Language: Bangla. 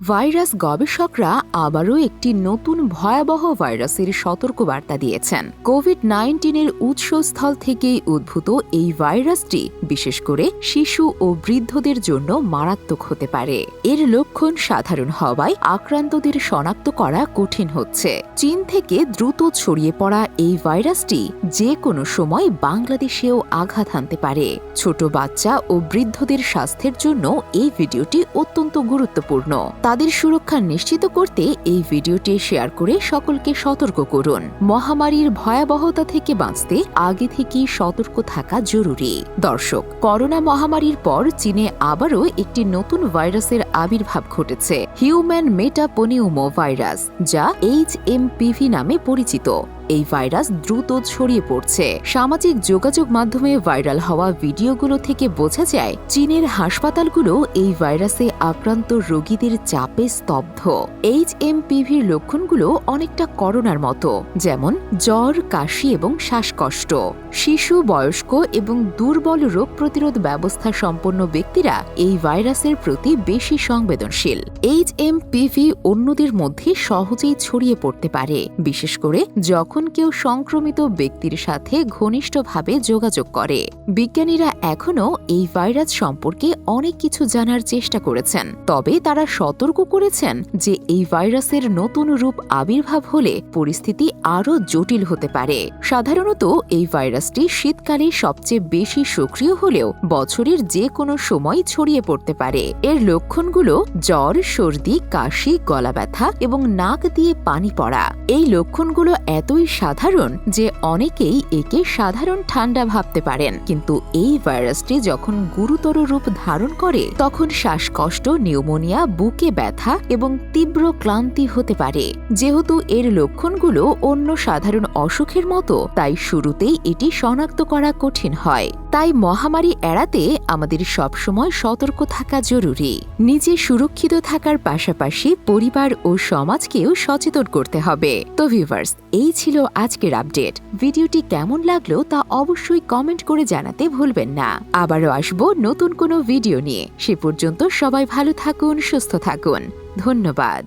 ভাইরাস গবেষকরা আবারও একটি নতুন ভয়াবহ ভাইরাসের সতর্কবার্তা দিয়েছেন। কোভিড নাইন্টিনের উৎসস্থল থেকেই উদ্ভূত এই ভাইরাসটি বিশেষ করে শিশু ও বৃদ্ধদের জন্য মারাত্মক হতে পারে। এর লক্ষণ সাধারণ হওয়ায় আক্রান্তদের শনাক্ত করা কঠিন হচ্ছে। চীন থেকে দ্রুত ছড়িয়ে পড়া এই ভাইরাসটি যে কোনো সময় বাংলাদেশেও আঘাত হানতে পারে। ছোট বাচ্চা ও বৃদ্ধদের স্বাস্থ্যের জন্য এই ভিডিওটি অত্যন্ত গুরুত্বপূর্ণ। তাদের সুরক্ষা নিশ্চিত করতে এই ভিডিওটি শেয়ার করে সকলকে সতর্ক করুন। মহামারীর ভয়াবহতা থেকে বাঁচতে আগে থেকেই সতর্ক থাকা জরুরি। দর্শক, করোনা মহামারীর পর চীনে আবারও একটি নতুন ভাইরাসের আবির্ভাব ঘটেছে, হিউম্যান মেটাপনিউমো ভাইরাস যা এইচ এম পিভি নামে পরিচিত। এই ভাইরাস দ্রুত ছড়িয়ে পড়ছে। সামাজিক যোগাযোগ মাধ্যমে ভাইরাল হওয়া ভিডিওগুলো থেকে বোঝা যায়, চীনের হাসপাতালগুলো এই ভাইরাসে আক্রান্ত রোগীদের চাপে স্তব্ধ। এইচ এম পিভির লক্ষণগুলো অনেকটা করোনার মতো, যেমন জ্বর, কাশি এবং শ্বাসকষ্ট। শিশু, বয়স্ক এবং দুর্বল রোগ প্রতিরোধ ব্যবস্থা সম্পন্ন ব্যক্তিরা এই ভাইরাসের প্রতি বেশি সংবেদনশীল। এইচ এম পিভি অন্যদের মধ্যে সহজেই ছড়িয়ে পড়তে পারে, বিশেষ করে যখন কেউ সংক্রমিত ব্যক্তির সাথে ঘনিষ্ঠভাবে যোগাযোগ করে, বিজ্ঞানীরা এখনও এই ভাইরাস সম্পর্কে অনেক কিছু জানার চেষ্টা করেছেন। তবে তারা সতর্ক করেছেন যে এই ভাইরাসের নতুন রূপ আবির্ভাব হলে পরিস্থিতি আরও জটিল হতে পারে। সাধারণত এই ভাইরাসটি শীতকালে সবচেয়ে বেশি সক্রিয় হলেও বছরের যে কোনো সময় ছড়িয়ে পড়তে পারে। এর লক্ষণগুলো জ্বর, সর্দি, কাশি গলা ব্যথা এবং নাক দিয়ে পানি পড়া। এই লক্ষণগুলো এতই সাধারণ যে অনেকেই একে সাধারণ ঠান্ডা ভাবতে পারেন। কিন্তু এই ভাইরাসটি যখন গুরুতর রূপ ধারণ করে, তখন শ্বাসকষ্ট, নিউমোনিয়া, বুকে ব্যথা এবং তীব্র ক্লান্তি হতে পারে। যেহেতু এর লক্ষণগুলো অন্য সাধারণ অসুখের মতো, তাই শুরুতেই এটি শনাক্ত করা কঠিন হয়। তাই মহামারী এড়াতে আমাদের সবসময় সতর্ক থাকা জরুরি। নিজে সুরক্ষিত থাকার পাশাপাশি পরিবার ও সমাজকেও সচেতন করতে হবে। তো ভিউয়ার্স এই ছিল আজকের আপডেট ভিডিওটি কেমন লাগল তা অবশ্যই কমেন্ট করে জানাতে ভুলবেন না। আবারও আসব নতুন কোনো ভিডিও নিয়ে। সে পর্যন্ত সবাই ভালো থাকুন, সুস্থ থাকুন। ধন্যবাদ।